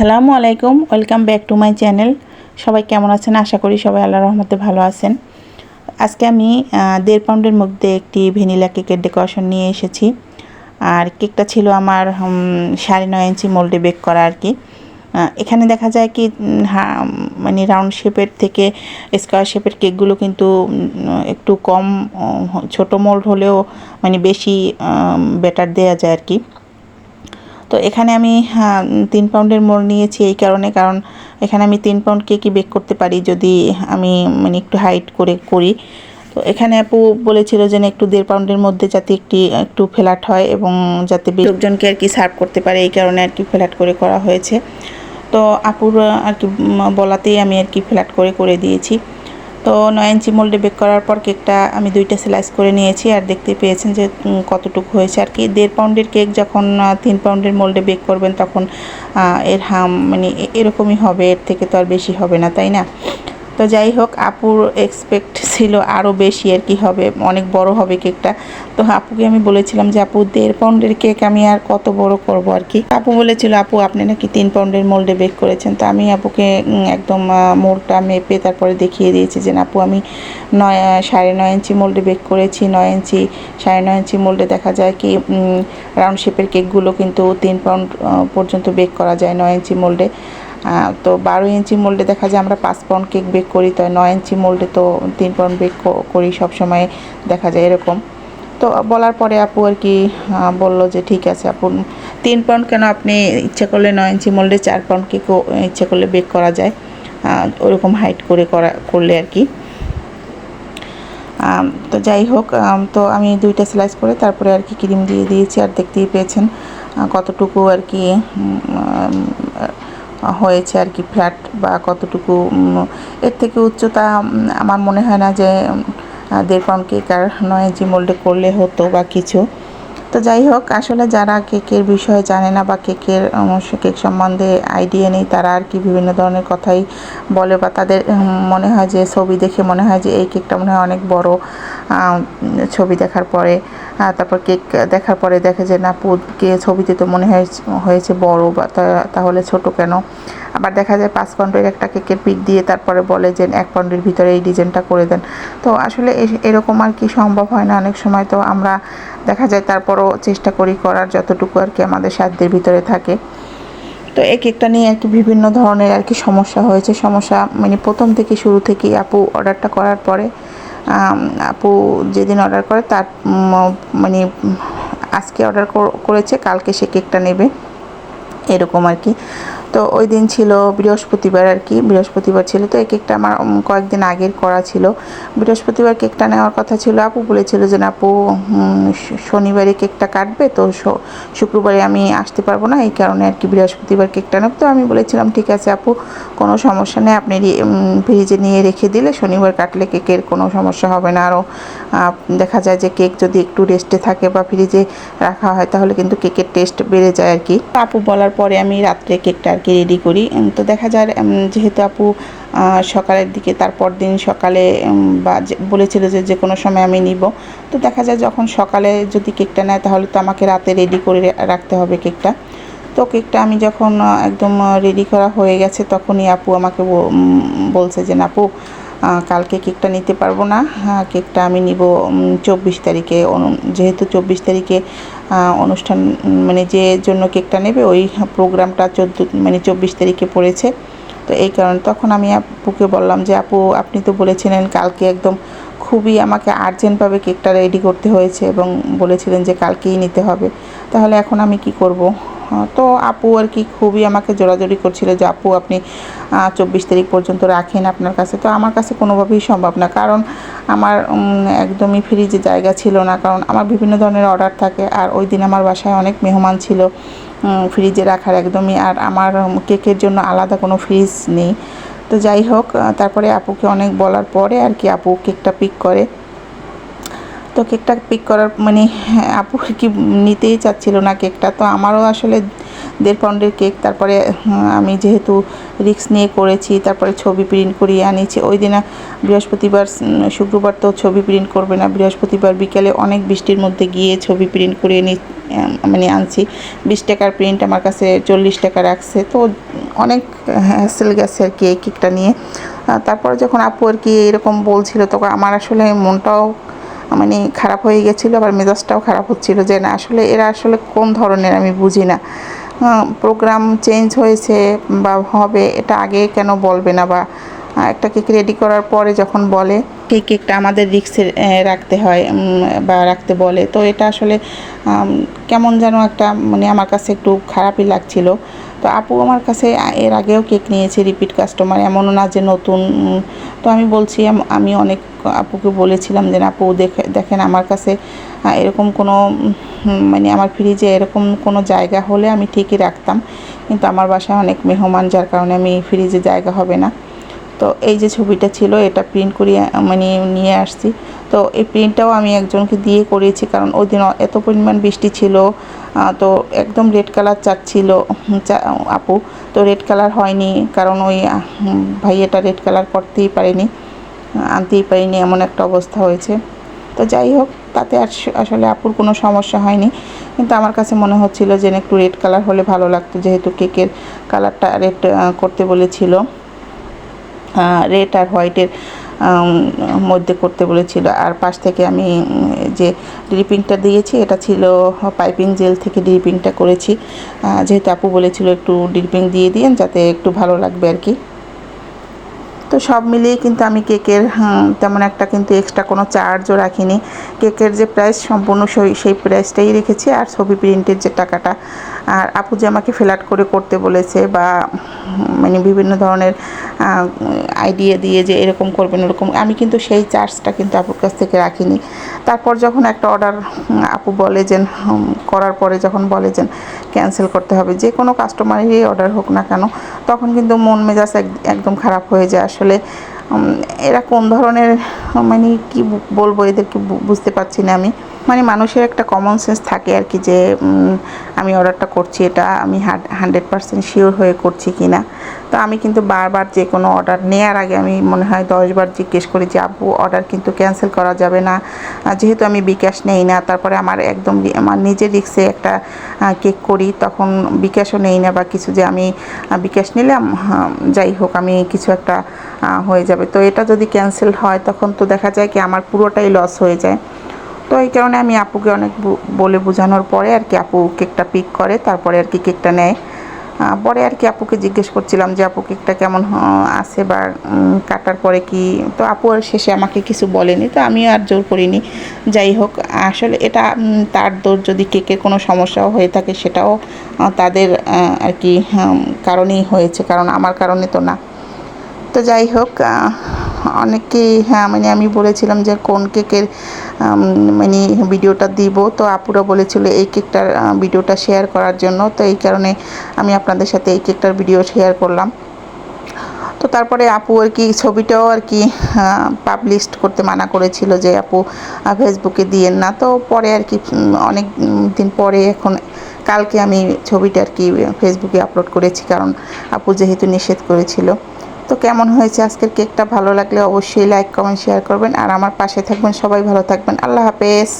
আসসালামু আলাইকুম, welcome back to my channel. সবাই কেমন আছেন? আশা করি সবাই আল্লাহ রহমতে ভালো আছেন। আজকে আমি দেড় পাউন্ডের মধ্যে একটি ভ্যানিলা কেকের ডেকোরেশন নিয়ে এসেছি। আর কেকটা ছিল আমার সাড়ে নয় ইঞ্চি মোল্ডে বেক করা আর কি। এখানে দেখা যায় কি মানে রাউন্ড শেপের থেকে স্কোয়ার শেপের কেকগুলো কিন্তু একটু কম ছোট মোল্ড হলেও মানে বেশি বেটার দেওয়া যায় আর কি। তো এখানে আমি হ্যাঁ, তিন পাউন্ডের মোড় নিয়েছি এই কারণে কারণ এখানে আমি তিন পাউন্ড কেকই বেক করতে পারি যদি আমি মানে একটু হাইট করে করি। তো এখানে আপু বলেছিল যে একটু দেড় পাউন্ডের মধ্যে যাতে একটি একটু ফ্ল্যাট হয় এবং যাতে লোকজনকে আর কি সার্ভ করতে পারে এই কারণে আর কি ফ্ল্যাট করে করা হয়েছে। তো আপুর আর কি বলাতেই আমি আর কি ফ্ল্যাট করে করে দিয়েছি। তো নয় ইঞ্চি মোল্ডে বেক করার পর কেকটা আমি দুইটা স্লাইস করে নিয়েছি আর দেখতে পেয়েছেন যে কতটুকু হয়েছে। আর কি, দেড় পাউন্ডের কেক যখন তিন পাউন্ডের মোল্ডে বেক করবেন তখন এর হাম মানে এরকমই হবে, এর থেকে তো আর বেশি হবে না, তাই না? তো যাই হোক, আপুর এক্সপেক্ট ছিল আরও বেশি আর কি হবে, অনেক বড় হবে কেকটা। তো আপুকে আমি বলেছিলাম যে, আপু, দেড় পাউন্ডের কেক আমি আর কত বড় করব আর কি? আপু বলেছিল, আপু, আপনি নাকি তিন পাউন্ডের মোল্ডে বেক করেছেন। তো আমি আপুকে একদম মোল্ডটা মেপে তারপরে দেখিয়ে দিয়েছি যে আপু, আমি নয় সাড়ে নয় ইঞ্চি মোল্ডে বেক করেছি, নয় ইঞ্চি, সাড়ে নয় ইঞ্চি মোল্ডে দেখা যায় কি রাউন্ড শেপের কেকগুলো কিন্তু তিন পাউন্ড পর্যন্ত বেক করা যায় নয় ইঞ্চি মোল্ডে তো বারো ইঞ্চি মোল্ডে দেখা যায় আমরা পাঁচ পাউন্ড কেক বেক করি তো নয় ইঞ্চি মোল্ডে তো তিন পাউন্ড বেক করি সব সময় দেখা যায় এরকম। তো বলার পরে আপু আর কি বলল যে ঠিক আছে আপু, তিন পাউন্ড কেন আপনি ইচ্ছা করলে নয় ইঞ্চি মোল্ডে চার পাউন্ড কেকও ইচ্ছা করলে বেক করা যায় ওরকম হাইট করে করা, করলে আর কি। তো যাই হোক তো আমি দুইটা স্লাইস করে তারপরে আর কি ক্রিম দিয়ে দিয়েছি, আর দেখতেই পেয়েছেন কতটুকু আর কি হয়েছে আর কি, ফ্ল্যাট বা কতটুকু এর থেকে উচ্চতা আমার মনে হয় না যে দেড় পাউন্ড কেক আর নয় ইঞ্চি মোল্ডে করলে হতো বা কিছু। তো যাই হোক, আসলে যারা কেকের বিষয়ে জানে না বা কেকের কেক সম্বন্ধে আইডিয়া নেই, তারা আর কি বিভিন্ন ধরনের কথাই বলে বা তাদের মনে হয় যে, ছবি দেখে মনে হয় যে, এই কেকটা মনে হয় অনেক বড় ছবি দেখার পরে। তারপর কেক দেখার পরে দেখে যে, না পুদকে ছবিতে তো মনে হয়, হয়েছে বড় বা তাহলে ছোট কেন? আবার দেখা যায় পাঁচ পাউন্ডের একটা কেকের পিক দিয়ে তারপরে বলে যে, এক পাউন্ডের ভিতরে এই ডিজাইনটা করে দেন। তো আসলে এরকম আর কি সম্ভব হয় না অনেক সময়। তো আমরা দেখা যায় তারপরও চেষ্টা করি করার যতটুকু আর কি আমাদের সাধ্যের ভিতরে থাকে। তো এই কেকটা নিয়ে আর কি বিভিন্ন ধরনের আর কি সমস্যা হয়েছে। সমস্যা মানে প্রথম থেকে শুরু থেকেই আপু অর্ডারটা করার পরে আপু যেদিন অর্ডার করে তার মানে আজকে অর্ডার করেছে, কালকে সে কেকটা নেবে। এরকম আর কি। তো ওই দিন ছিল বৃহস্পতিবার আর কি। বৃহস্পতিবার ছিল তো এই কেকটা আমার কয়েকদিন আগের করা ছিল। বৃহস্পতিবার কেকটা নেওয়ার কথা ছিল। আপু বলেছিল যে আপু শনিবারে কেকটা কাটবে, তো শুক্রবারে আমি আসতে পারব না। এই কারণে আর কি বৃহস্পতিবার কেকটা নেব। তো আমি বলেছিলাম, ঠিক আছে আপু, কোনো সমস্যা নেই। আপনি ফ্রিজে নিয়ে রেখে দিলে শনিবার কাটলে কেকের কোনো সমস্যা হবে না। আরও দেখা যায় যে কেক যদি একটু রেস্টে থাকে বা ফ্রিজে রাখা হয়, তাহলে কিন্তু কেকের টেস্ট বেড়ে যায় আর কি। আপু বলার পরে আমি রাত্রে কেকটা কি রেডি করি। তো দেখা যায় যেহেতু আপু সকালের দিকে, তারপর দিন সকালে বা বলেছিল যে যে কোনো সময় আমি নিব। তো দেখা যায় যখন সকালে যদি কেকটা নেয়, তাহলে তো আমাকে রাতে রেডি করে রাখতে হবে কেকটা। তো কেকটা আমি যখন একদম রেডি করা হয়ে গেছে, তখনই আপু আমাকে বলছে যে, না আপু কালকে কেকটা নিতে পারব না। হ্যাঁ কেকটা আমি নিব চব্বিশ তারিখে। যেহেতু চব্বিশ তারিখে অনুষ্ঠান মানে যে জন্য কেকটা নেবে, ওই প্রোগ্রামটা চোদ্দ মানে চব্বিশ তারিখে পড়েছে। তো এই কারণে তখন আমি আপুকে বললাম যে, আপু, আপনি তো বলেছিলেন কালকে একদম খুবই আমাকে আর্জেন্টভাবে কেকটা রেডি করতে হয়েছে এবং বলেছিলেন যে কালকেই নিতে হবে। তাহলে এখন আমি কি করব? তো আপু আর কি খুবই আমাকে জোরাজোরি করছিল যে, আপু, আপনি চব্বিশ তারিখ পর্যন্ত রাখেন আপনার কাছে। তো আমার কাছে কোনোভাবেই সম্ভব না। কারণ আমার একদমই ফ্রিজে জায়গা ছিল না। কারণ আমার বিভিন্ন ধরনের অর্ডার থাকে। আর ওই দিন আমার বাসায় অনেক মেহমান ছিল ফ্রিজে রাখার একদমই। আর আমার কেকের জন্য আলাদা কোনো ফ্রিজ নেই। তো যাই হোক তারপরে আপুকে অনেক বলার পরে আর কি আপু কেকটা পিক করে। তো কেকটা পিক করার মানে আপু কি নিতেই চাচ্ছিল না কেকটা। তো আমারও আসলে দেড় পাউন্ডের কেক, তারপরে আমি যেহেতু রিক্স নিয়ে করেছি, তারপরে ছবি প্রিন্ট করিয়ে আনিছি ওই দিন বৃহস্পতিবার শুক্রবার তো ছবি প্রিন্ট করবে না, বৃহস্পতিবার বিকেলে অনেক বৃষ্টির মধ্যে গিয়ে ছবি প্রিন্ট করিয়ে নি মানে আনছি। বিশ টাকার প্রিন্ট আমার কাছে চল্লিশ টাকা রাখছে। তো অনেক হ্যাসেল গেছে আর কি এই কেকটা নিয়ে। তারপরে যখন আপু আর কি এরকম বলছিল, তখন আমার আসলে মনটাও মানে খারাপ হয়ে গেছিল, আবার মেজাজটাও খারাপ হচ্ছিল যে না, আসলে এরা আসলে কোন ধরনের আমি বুঝি না। প্রোগ্রাম চেঞ্জ হয়েছে বা হবে, এটা আগে কেন বলবে না বা একটা কেক রেডি করার পরে যখন বলে সেই কেকটা আমাদের রিক্সে রাখতে হয় বা রাখতে বলে। তো এটা আসলে কেমন যেন একটা মানে আমার কাছে একটু খারাপই লাগছিল। তো আপু আমার কাছে এর আগেও কেক নিয়েছে রিপিট কাস্টমার এমনও না যে নতুন। তো আমি বলছি, আমি অনেক আপুকে বলেছিলাম যে আপু, দেখে দেখেন আমার কাছে এরকম কোনো মানে আমার ফ্রিজে এরকম কোনো জায়গা হলে আমি ঠিকই রাখতাম। কিন্তু আমার বাসায় অনেক মেহমান, যার কারণে আমি ফ্রিজে জায়গা হবে না। তো এই যে ছবিটা ছিল, এটা প্রিন্ট করিয়ে মানে নিয়ে আসছি। তো এই প্রিন্টটাও আমি একজনকে দিয়ে করিয়েছি, কারণ ওই দিন এত পরিমাণ বৃষ্টি ছিল তো একদম রেড কালার চাচ্ছিল আপু। তো রেড কালার হয়নি, কারণ ওই ভাইয়াটা রেড কালার করতেই পারেনি, আনতেই পারিনি, এমন একটা অবস্থা হয়েছে। তো যাই হোক, তাতে আস- আসলে আপুর কোনো সমস্যা হয়নি। কিন্তু আমার কাছে মনে হচ্ছিল যে একটু রেড কালার হলে ভালো লাগতো, যেহেতু কেকের কালারটা রেড করতে বলেছিল। রেড আর হোয়াইটের মধ্যে করতে বলেছিল। আর পাশ থেকে আমি যে ড্রিপিংটা দিয়েছি, এটা ছিল পাইপিং জেল থেকে ড্রিপিংটা করেছি। যেহেতু আপু বলেছিল একটু ড্রিপিং দিয়ে দিন যাতে একটু ভালো লাগবে আর কি। তো সব মিলিয়ে কিন্তু আমি কেকের তেমন একটা কিন্তু এক্সট্রা কোনো চার্জও রাখিনি। কেকের যে প্রাইস সম্পূর্ণ সেই সেই প্রাইসটাই রেখেছি। আর ছবি প্রিন্টের যে টাকাটা, আর আপু যে আমাকে ফ্ল্যাট করে করতে বলেছে বা মানে বিভিন্ন ধরনের আইডিয়া দিয়ে যে এরকম করবেন, ওরকম, আমি কিন্তু সেই চার্জটা কিন্তু আপুর কাছ থেকে রাখিনি। তারপর যখন একটা অর্ডার আপু বলে যে করার পরে যখন বলে যে ক্যান্সেল করতে হবে। যে কোনো কাস্টমারেরই অর্ডার হোক না কেন, তখন কিন্তু মন মেজাজ এক- একদম খারাপ হয়ে যায়। আসলে এরা কোন ধরনের মানে কি বলব এদেরকে বুঝতে পারছি না আমি। মানে মানুষের একটা কমন সেন্স থাকে আর কি যে আমি অর্ডারটা করছি, এটা আমি হান্ড্রেড পার্সেন্ট শিওর হয়ে করছি কি না তো আমি কিন্তু বারবার যে কোনো অর্ডার নেওয়ার আগে আমি মনে হয় দশবার জিজ্ঞেস করি যে আপু অর্ডার কিন্তু ক্যান্সেল করা যাবে না। যেহেতু আমি বিকাশ নেই না তারপরে আমার একদম আমার নিজের রিক্সে একটা কেক করি তখন বিকাশও নেই না বা কিছু যে আমি বিকাশ নিলাম হ্যাঁ, যাই হোক আমি কিছু একটা হয়ে যাবে। তো এটা যদি ক্যান্সেল হয় তখন তো দেখা যায় কি আমার পুরোটাই লস হয়ে যায়। তো এই কারণে আমি আপুকে অনেক বলে বোঝানোর পরে আর কি আপু কেকটা পিক করে তারপরে আর কি কেকটা নেয়। পরে আর কি আপুকে জিজ্ঞেস করছিলাম যে, আপু, কেকটা কেমন আছে বা কাটার পরে কি? তো আপু আর শেষে আমাকে কিছু বলেনি, তো আমিও আর জোর করিনি। যাই হোক, আসলে এটা তার দোষ যদি কেকের কোনো সমস্যাও হয়ে থাকে, সেটাও তাদের আর কি কারণেই হয়েছে, কারণ আমার কারণে তো না। তো যাই হোক অনেকেই হ্যাঁ মানে আমি বলেছিলাম যে কোন কেকের মানে ভিডিওটা দিব। তো আপুরা বলেছিল এই কেকটার ভিডিওটা শেয়ার করার জন্য। তো এই কারণে আমি আপনাদের সাথে এই কেকটার ভিডিও শেয়ার করলাম। তো তারপরে আপু আর কি ছবিটাও আর কি পাবলিশ করতে মানা করেছিল যে আপু ফেসবুকে দিয়েন না। তো পরে আর কি অনেক দিন পরে এখন কালকে আমি ছবিটা আর কি ফেসবুকে আপলোড করেছি। কারণ আপু যেহেতু নিষেধ করেছিল। তো কেমন হয়েছে? আজকের কেকটা ভালো লাগলে অবশ্যই লাইক কমেন্ট শেয়ার করবেন। আর আমার পাশে থাকবেন সবাই ভালো থাকবেন। আল্লাহ হাফেজ।